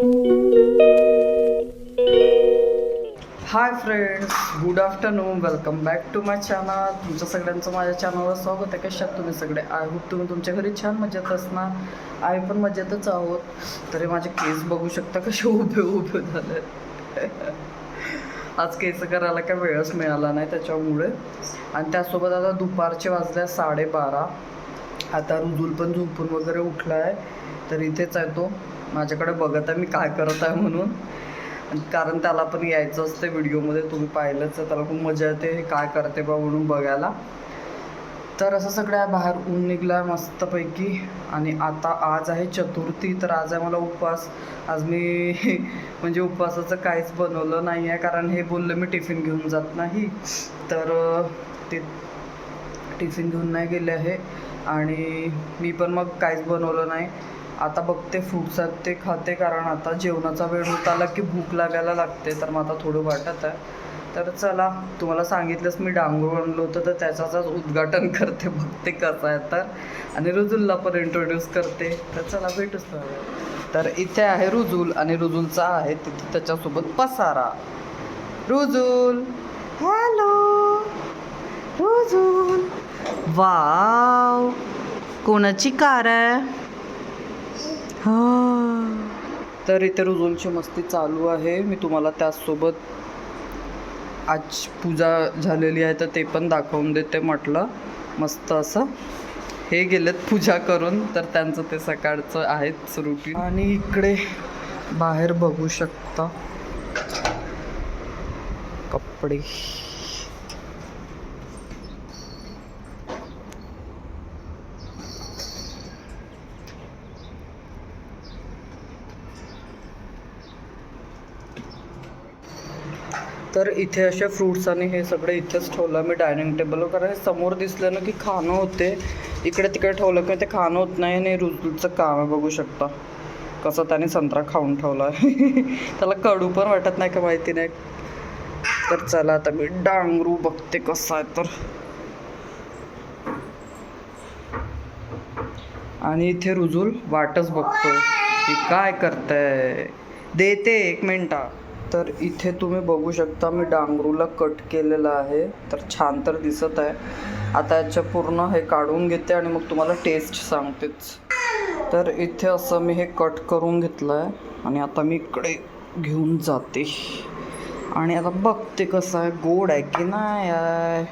Hi friends good afternoon welcome back to my channel तुमच्या सगळ्यांचं माझ्या चॅनलवर स्वागत आहे. कशात तुम्ही सगळे? आय होप तुम्ही तुमच्या घरी छान मजेत असणार. आम्ही पण मजेतच आहोत. तरी माझे केस बघू शकता कसे उभे उभे झाले. आज केस करायला काय वेळच मिळाला नाही त्याच्यामुळे. आणि त्यासोबत आता दुपारचे वाजले साडेबारा. आता रुजूल पण झोपून वगैरे उठला आहे तर इथेच आहे तो. माझ्याकडे बघत आहे मी काय करत आहे म्हणून. कारण त्याला पण यायचं असतं व्हिडिओमध्ये तुम्ही पाहिलंच आहे त्याला खूप मजा येते हे काय करते बा म्हणून बघायला. तर असं सगळं आहे बाहेर ऊन निघलं आहे मस्तपैकी. आणि आता आज आहे चतुर्थी तर आज आहे मला उपवास. आज मी म्हणजे उपवासाचं काहीच बनवलं नाही आहे कारण हे बोललं मी टिफिन घेऊन जात नाही. तर ते टिफिन घेऊन नाही गेले आहे. आणि मी पण मग काहीच बनवलं नाही. आता बघते फ्रुट्स आहेत ते खाते कारण आता जेवणाचा वेळ होत आला की भूक लागायला लागते तर मग आता थोडं वाटत आहे. तर चला तुम्हाला सांगितलंच मी डांगूळ आणलं होतं तर त्याचाच उद्घाटन करते बघते कसं आहे तर. आणि रुजुलला पण इंट्रोड्यूस करते. तर चला भेटूच तर इथे आहे रुजुल आणि रुजुलचा आहे तिथे त्याच्यासोबत पसारा. रुजुल! हॅलो! रुजुल! वाव! कोणाची कार आहे? तर इथे रुजुलची मस्ती चालू आहे. मी तुम्हाला त्याचसोबत आज पूजा झालेली आहे तर ते पण दाखवून देते म्हटलं. मस्त असं. हे गेलेत पूजा करून तर त्यांचं ते सकाळचं आहेच रुटीन आणि इकडे बाहेर बघू शकता कपडे. तर इथे असे फ्रुट्स आणि हे सगळं इथेच ठेवलं मी डायनिंग टेबलवर कारण समोर दिसलं ना की खाणं होते. इकडे तिकडे ठेवलं की ते खाणं होत नाही आणि रुजूचं काम आहे बघू शकता. कसं त्याने संत्रा खाऊन ठेवला. आहे त्याला कडू पण वाटत नाही का माहिती नाही. तर चला आता मी डांगरू बघते कसं आहे तर. आणि इथे रुजूल वाटच बघतोय. की काय करताय? देते एक मिनटा. तर इथे तुम्ही बघू शकता मी डांगरूला कट केलेलं आहे. तर छान तर दिसत आहे. आता याच्या पूर्ण हे काढून घेते आणि मग तुम्हाला टेस्ट सांगतेच. तर इथे असं मी हे कट करून घेतलं आहे आणि आता मी इकडे घेऊन जाते. आणि आता बघते कसं आहे गोड आहे की नाही आहे.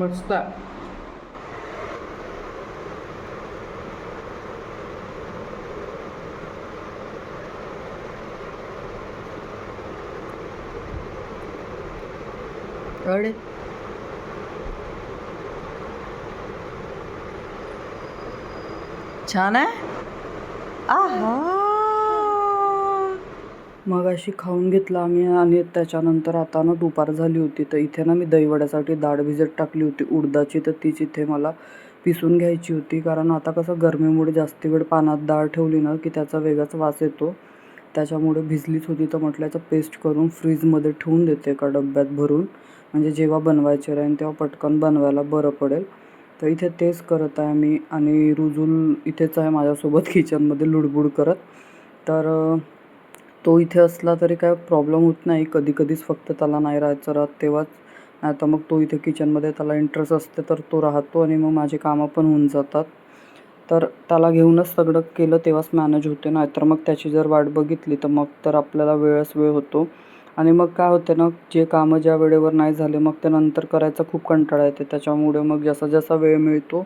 मस्त अरे छान आहे? आहा. मग अशी खाऊन घेतलं आम्ही आणि त्याच्यानंतर आता ना दुपार झाली होती तर इथे ना मी दहीवड्यासाठी डाळ भिजत टाकली होती. उडदाची तर तीच इथे मला पिसून घ्यायची होती. कारण आता कसं गरमीमुळे जास्त वेळ पाण्यात डाळ ठेवली ना की त्याचा वेगळाच वास येतो. त्याच्यामुळे भिजलीच होती तर म्हटलं याचं पेस्ट करून फ्रीजमध्ये ठेवून देते एका डब्यात भरून. म्हणजे जेव्हा बनवायचे राहील तेव्हा पटकन बनवायला बरं पडेल. तर इथे तेच करत आहे मी आणि रुजूल इथेच आहे माझ्यासोबत किचनमध्ये लुडबुड करत. तर तो इथे असला तरी काय प्रॉब्लेम होत नाही. कधी कधीच फक्त त्याला नाही राहायचं राहत तेव्हाच. नाही तर मग तो इथे किचनमध्ये त्याला इंटरेस्ट असते तर तो राहतो आणि मग माझी कामं पण होऊन जातात. तर त्याला घेऊनच सगळं केलं तेव्हाच मॅनेज होते. नाहीतर मग त्याची जर वाट बघितली तर मग तर आपल्याला वेळच वेळ होतो. आणि मग काय होते ना जे कामं ज्या वेळेवर नाही झाले मग ते नंतर करायचा खूप कंटाळा येते. त्याच्यामुळे मग जसा जसा वेळ मिळतो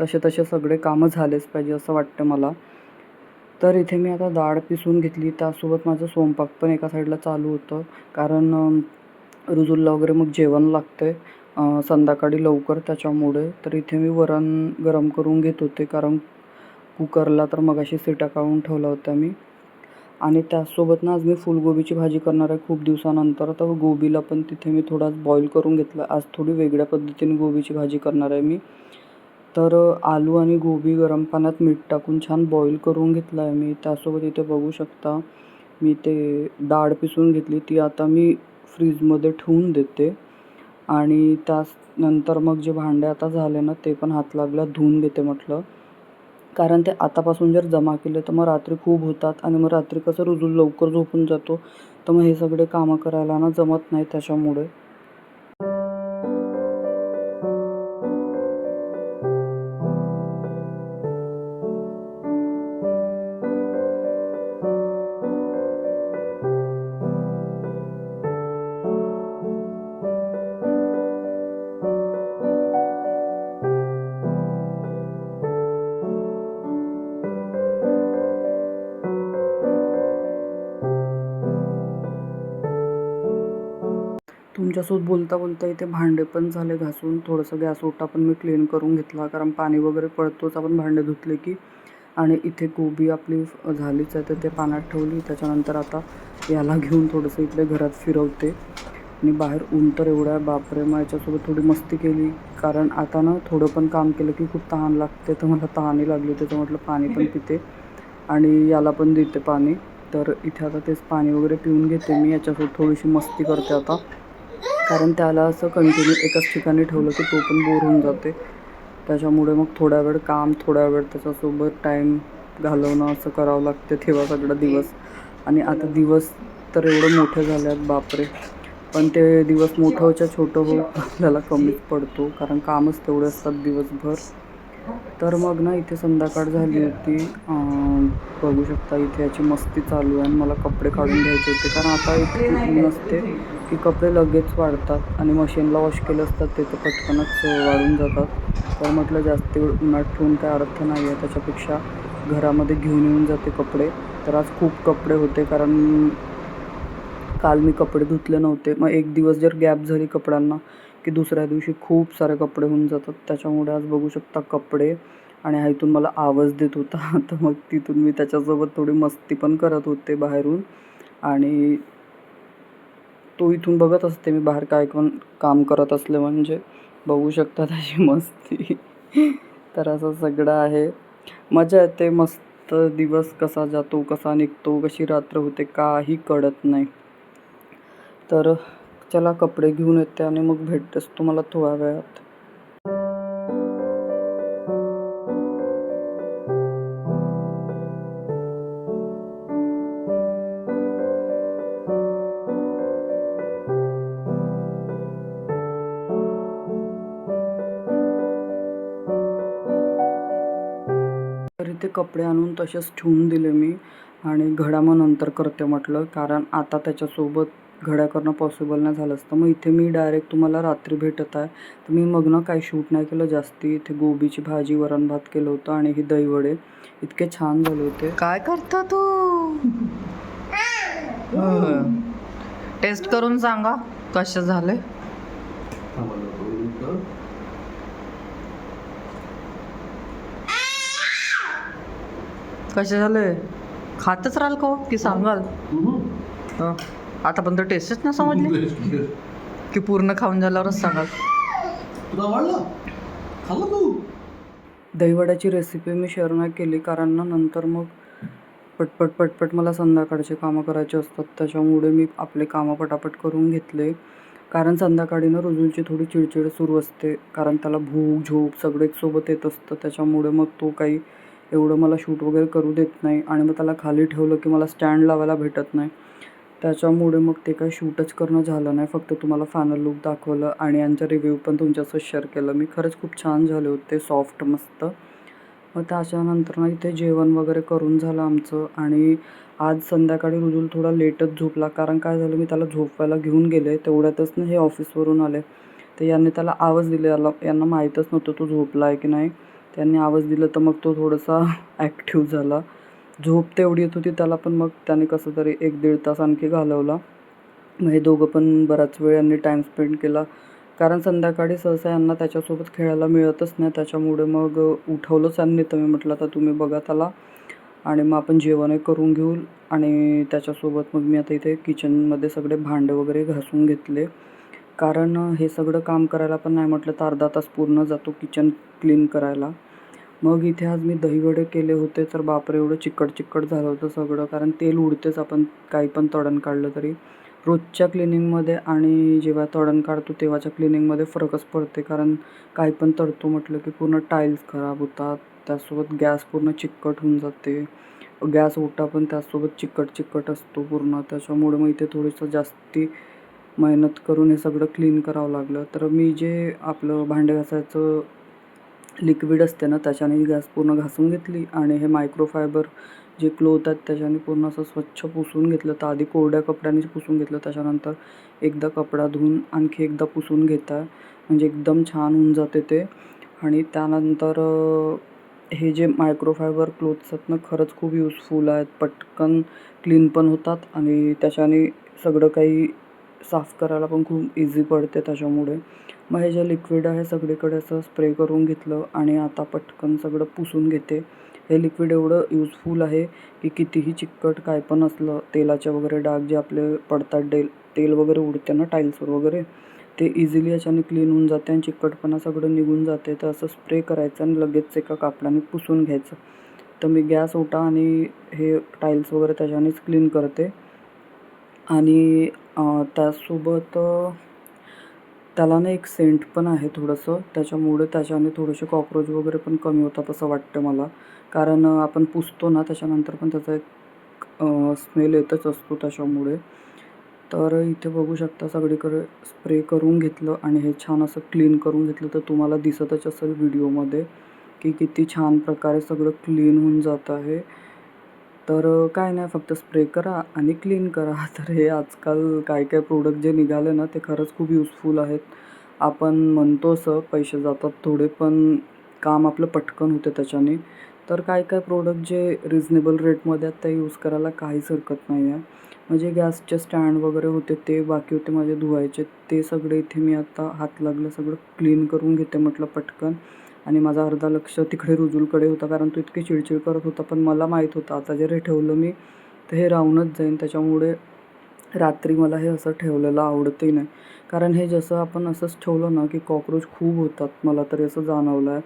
तसे तसे सगळे कामं झालेच पाहिजे असं वाटतं मला. तर इथे मी आता डाळ पिसून घेतली. त्यासोबत माझं स्वयंपाक पण एका साईडला चालू होतं. कारण अं, रुजुलला वगैरे मग जेवण लागतं आहे संध्याकाळी लवकर त्याच्यामुळे. तर इथे मी वरण गरम करून घेत होते. कारण कुकरला तर मगाशी सिटा काढून ठेवला होता मी. आणि त्याचसोबत ना आज मी फुलगोबीची भाजी करणार आहे खूप दिवसानंतर. तर गोबीला पण तिथे मी थोडाच बॉईल करून घेतलं. आज थोडी वेगळ्या पद्धतीने गोबीची भाजी करणार आहे मी. तर आलू आणि गोबी गरम पाण्यात मीठ टाकून छान बॉईल करून घेतलं आहे मी त्यासोबत इथे बघू शकता मी ते डाळ पिसून घेतली. ती आता मी फ्रीजमध्ये ठेवून देते. आणि त्याच नंतर मग जे भांडे आता झाले ना ते पण हात लागला धुवून घेते म्हटलं. कारण ते आतापासून जर जमा केले तर मग रात्री खूप होतात आणि मग रात्री कसं रुजून लवकर झोपून जातो. तर मग हे सगळे कामं करायला ना जमत नाही त्याच्यामुळे. तुमच्यासोबत बोलता बोलता इथे भांडे पण झाले घासून. थोडंसं गॅस ओटा पण मी क्लीन करून घेतला कारण पाणी वगैरे पडतोच. आपण भांडे धुतले की आणि इथे गोबी आपली झालीच आहे तर ते पाण्यात ठेवली. त्याच्यानंतर आता याला घेऊन थोडंसं इथले घरात फिरवते. आणि बाहेर ऊन तर एवढं आहे बापरे मग याच्यासोबत थोडी मस्ती केली. कारण आता ना थोडं पण काम केलं की खूप तहान लागते तर मला तहानही लागली त्याचं म्हटलं पाणी पण पिते. आणि याला पण देते पाणी. तर इथे आता तेच पाणी वगैरे पिऊन घेते मी. याच्यासोबत थोडीशी मस्ती करते आता. कारण त्याला असं कंटिन्यू एकाच ठिकाणी ठेवलं की तो पण बोर होऊन जाते. त्याच्यामुळे मग थोड्या वेळ काम थोड्या वेळ त्याच्यासोबत टाईम घालवणं असं करावं लागते तेव्हा सगळा दिवस. आणि आता दिवस तर एवढं मोठे झाले आहेत बापरे. पण ते दिवस मोठं होच्या छोटं हो आपल्याला कमीच पडतो कारण कामच तेवढे असतात दिवसभर. तर मग ना इथे संध्याकाळ झाली होती. बघू शकता इथे याची मस्ती चालू आहे आणि मला कपडे काढून घ्यायचे होते. कारण आता इतकी ऊन असते की कपडे लगेच वाढतात आणि मशीनला वॉश केले असतात ते तर पटकनच वाळून जातात. तर म्हटलं जास्त उन्हात ठेवून काय अर्थ नाही आहे त्याच्यापेक्षा घरामध्ये घेऊन येऊन जाते कपडे. तर आज खूप कपडे होते कारण काल मी कपडे धुतले नव्हते. मग एक दिवस जर गॅप झाली कपड्यांना की दुसऱ्या दिवशी खूप सारे कपडे होऊन जातात. त्याच्यामुळे आज बघू शकता कपडे आणि हा इथून मला आवाज देत होता. तर मग तिथून मी त्याच्यासोबत थोडी मस्ती पण करत होते बाहेरून. आणि तो इथून बघत असते मी बाहेर काय पण काम करत असले म्हणजे बघू शकता त्याची मस्ती. तर असं सगळं आहे. मजा येते. मस्त दिवस कसा जातो कसा निघतो कशी रात्र होते काही कळत नाही. तर चला कपडे घेऊन येते आणि मग भेटतेस तुम्हाला थोड्या वेळात. तर इथे कपडे आणून तसेच ठेवून दिले मी आणि घड्या मग नंतर करते म्हटलं कारण आता त्याच्यासोबत घड्या करणं पॉसिबल नाही झालं असतं. मग इथे मी डायरेक्ट तुम्हाला रात्री भेटत आहे. तर मी मग ना काही शूट नाही केलं जास्ती. इथे गोबीची भाजी वरण भात केलं होतं आणि ही दहीवडे. इतके छान झाले होते. काय करतो तू? टेस्ट करून सांगा कसे झाले? कसे झाले? खातच राहाल का हो? की सांगाल? हं. आता पण तर टेस्टच ना समजली. की पूर्ण खाऊन झाल्यावरच सांगाल तुला आवडला? खाल्ला तू? दहीवड्याची रेसिपी मी शेअर नाही केली कारण ना नंतर मग पटपट पटपट मला संध्याकाळचे कामं करायचे असतात. त्याच्यामुळे मी आपले कामं पटापट करून घेतले. कारण संध्याकाळी ना रुजूलची थोडी चिडचिड सुरू असते. कारण त्याला भूक झोप सगळं एक सोबत येत असतं. त्याच्यामुळे मग तो काही एवढं मला शूट वगैरे करू देत नाही. आणि मग त्याला खाली ठेवलं की मला स्टँड लावायला भेटत नाही. त्याच्यामुळे मग ते काय शूटच करणं झालं नाही. फक्त तुम्हाला फायनल लुक दाखवलं आणि यांचा रिव्ह्यू पण तुमच्यासोबत शेअर केलं. मी खरंच खूप छान झाले होते सॉफ्ट मस्त. मग त्याच्यानंतर ना इथे जेवण वगैरे करून झालं आमचं आणि आज संध्याकाळी रुजूल थोडा लेटच झोपला. कारण काय झालं मी त्याला झोपवायला घेऊन गेले. तेवढ्यातच ना हे ऑफिसवरून आले. तर यांनी त्याला आवाज दिले. याला यांना माहीतच नव्हतं तो झोपला आहे की नाही. त्यांनी आवाज दिला तर मग तो थोडासा ॲक्टिव्ह झाला. झोप तेवढी येत होती त्याला पण मग त्याने कसं तरी एक दीड तास आणखी घालवला. मग हे दोघं पण बराच वेळ यांनी टाईम स्पेंड केला. कारण संध्याकाळी सहसा यांना त्याच्यासोबत खेळायला मिळतच नाही त्याच्यामुळे मग उठवलंच यांनी. तर मी म्हटलं आता तुम्ही बघा त्याला आणि मग आपण जेवणही करून घेऊ. आणि त्याच्यासोबत मग मी आता इथे किचनमध्ये सगळे भांडे वगैरे घासून घेतले. कारण हे सगळं काम करायला पण नाही म्हटलं तर अर्धा तास पूर्ण जातो किचन क्लीन करायला. मग इथे आज मी दहीवडे केले होते तर बापरे एवढं चिकट चिकट झालं होतं सगळं. कारण तेल उडतेच आपण काही पण तळण काढलं तरी. रोजच्या क्लिनिंगमध्ये आणि जेव्हा तडण काढतो तेव्हाच्या क्लिनिंगमध्ये फरकच पडते. कारण काही पण तडतो म्हटलं की पूर्ण टाईल्स खराब होतात. त्यासोबत गॅस पूर्ण चिकट होऊन जाते. गॅस ओटा पण त्यासोबत चिकट चिकट असतो पूर्ण. त्याच्यामुळे मग इथे थोडंसं जास्ती मेहनत करून हे सगळं क्लीन करावं लागलं. तर मी जे आपलं भांडे घासायचं लिक्विड असते ना त्याच्याने गॅस पूर्ण घासून घेतली आणि हे मायक्रोफायबर जे क्लोथ आहेत त्याच्याने पूर्ण असं स्वच्छ पुसून घेतलं. तर आधी कोरड्या कपड्यानेच पुसून घेतलं त्याच्यानंतर एकदा कपडा धुवून आणखी एकदा पुसून घेता म्हणजे एकदम छान होऊन जाते ते. आणि त्यानंतर हे जे मायक्रोफायबर क्लोथ्स आहेत ना खरंच खूप युजफुल आहेत. पटकन क्लीन पण होतात आणि त्याच्याने सगळं काही साफ करायला पण खूप इझी पडते त्याच्यामुळे. मग हे जे लिक्विड आहे सगळीकडे असं स्प्रे करून घेतलं आणि आता पटकन सगळं पुसून घेते. हे लिक्विड एवढं यूजफुल आहे की कितीही चिकट काय पण असलं तेलाचे वगैरे डाग जे आपले पडतात डेल तेल वगैरे उडते ना टाईल्सवर वगैरे ते इझिली याच्याने क्लीन होऊन जाते आणि चिकटपणा सगळं निघून जाते. तर असं स्प्रे करायचं आणि लगेच एका कापडाने पुसून घ्यायचं. तर मी गॅस ओटा आणि हे टाईल्स वगैरे त्याच्यानेच क्लीन करते. आणि त्यासोबत त्याला ना एक सेंट पण आहे थोडंसं. त्याच्यामुळे त्याच्याने थोडेसे कॉक्रोच वगैरे पण कमी होतात असं वाटतं मला. कारण आपण पुसतो ना त्याच्यानंतर पण त्याचा एक स्मेल येतच असतो त्याच्यामुळे. तर इथे बघू शकता सगळीकडे स्प्रे करून घेतलं आणि हे छान असं क्लीन करून घेतलं तर तुम्हाला दिसतच असेल व्हिडिओमध्ये की किती छान प्रकारे सगळं क्लीन होऊन जात आहे. तर काय नाही फक्त स्प्रे करा आणि क्लीन करा. तर हे आजकाल काय काय प्रोडक्ट जे निघाले ना ते खरंच खूप युजफुल आहेत. आपण म्हणतो असं पैसे जातात थोडे पण काम आपलं पटकन होते त्याच्याने. तर काय काय प्रोडक्ट जे रिजनेबल रेटमध्ये आहेत ते यूज करायला काहीच हरकत नाही आहे म्हणजे गॅसचे स्टँड वगैरे होते ते बाकी होते माझे धुवायचे. ते सगळे इथे मी आता हात लागलं सगळं क्लीन करून घेते म्हटलं पटकन. आणि माझा अर्धा लक्ष तिकडे रुजूलकडे होता कारण तो इतकी चिडचिड करत होता. पण मला माहीत होतं आता जे रे ठेवलं मी तर हे राहूनच जाईन. त्याच्यामुळे रात्री मला हे असं ठेवलेलं आवडतही नाही. कारण हे जसं आपण असंच ठेवलं ना की कॉक्रोच खूप होतात मला तरी असं जाणवलं आहे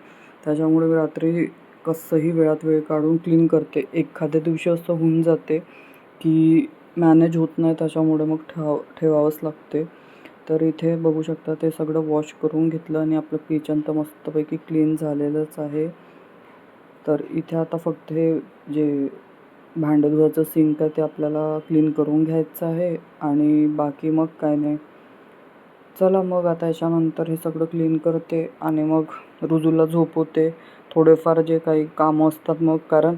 त्याच्यामुळे रात्री कसंही वेळात वेळ काढून क्लीन करते. एखाद्या दिवशी असं होऊन जाते की मॅनेज होत नाही त्याच्यामुळे मग ठेवा ठेवावंच लागते. तर इथे बघू शकता ते सगळं वॉश करून घेतलं आणि आपलं किचन तर मस्तपैकी क्लीन झालेलंच आहे. तर इथे आता फक्त हे जे भांडधुवाचं सिंक आहे ते आपल्याला क्लीन करून घ्यायचं आहे आणि बाकी मग काय नाही. चला मग आता याच्यानंतर हे सगळं क्लीन करते आणि मग रुजूला झोपवते. थोडेफार जे काही कामं असतात मग कारण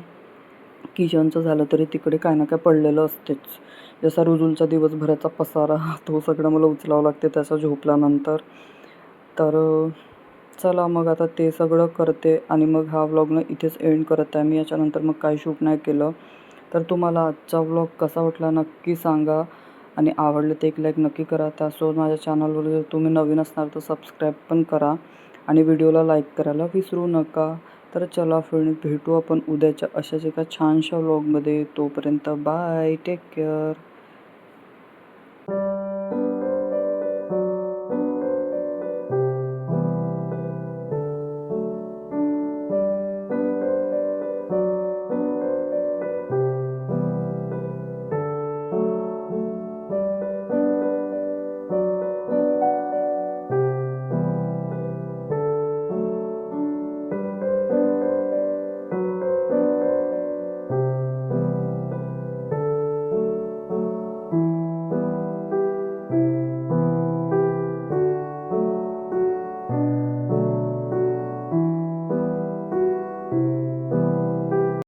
किचनचं झालं तरी तिकडे काय ना काय पडलेलं असतेच. जसा रुजूलचा दिवसभराचा पसारा तो सगळं मला उचलावं लागते त्याचा झोपल्यानंतर. तर चला मग आता ते सगळं करते आणि मग हा व्लॉगनं इथेच एंड करत आहे. मी याच्यानंतर मग काही शूट नाही केलं. तर तुम्हाला आजचा व्लॉग कसा वाटला नक्की सांगा आणि आवडलं ते एक लाईक नक्की करा. त्यासोबत माझ्या चॅनलवर जर तुम्ही नवीन असणार तर सबस्क्राईब पण करा आणि व्हिडिओला लाईक करायला विसरू नका. तर चला फ्रेंड भेटू आपण उद्याच्या अशाच एका छानशा व्लॉगमध्ये तोपर्यंत बाय टेक केअर